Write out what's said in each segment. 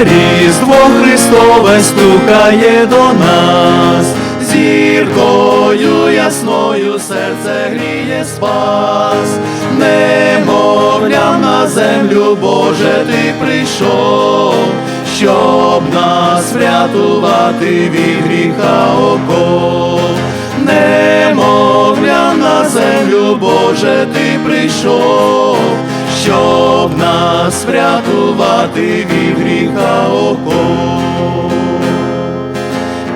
Різдво Христове стукає до нас, зіркою ясною серце гріє спас, немовлям на землю, Боже, ти прийшов, щоб нас врятувати від гріха оков. Немовлям на землю, Боже, ти прийшов, щоб нас врятувати від гріха оков.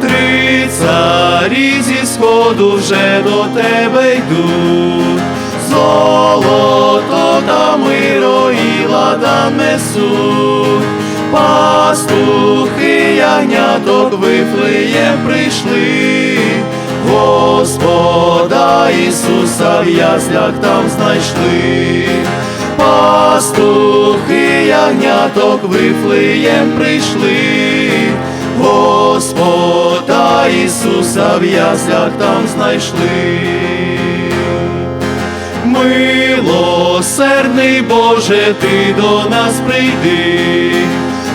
Три царі зі сходу вже до тебе йдуть, золото та миро і ладан несуть, пастухи ягняток вифлеєм прийшли, Господа Ісуса в яслях там знайшли. Пастухи ягняток вифлеєм прийшли, Господа Ісуса в яслях там знайшли. Милосердний Боже, ти до нас прийди,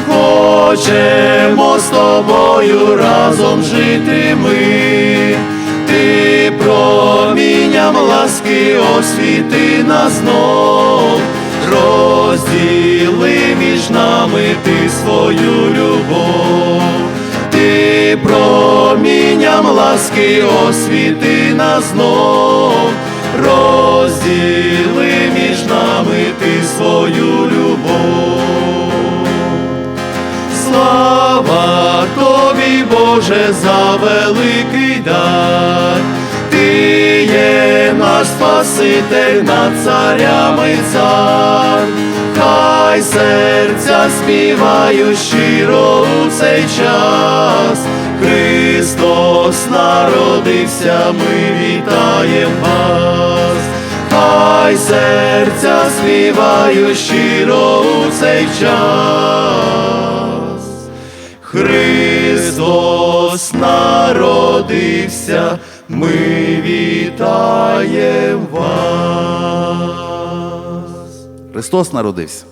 хочемо з тобою разом жити ми, ти промінням ласки освіти нас знов, розділи між нами ти свою любов, ти промінням ласки освіти нас знов, розділи між нами ти свою любов. Слава тобі, Боже, за великий Спаситель над царями цар, хай серця співають щиро у цей час. Христос народився, ми вітаєм вас, хай серця співають щиро у цей час. Христос народився, ми вітаємо вас. Христос народився.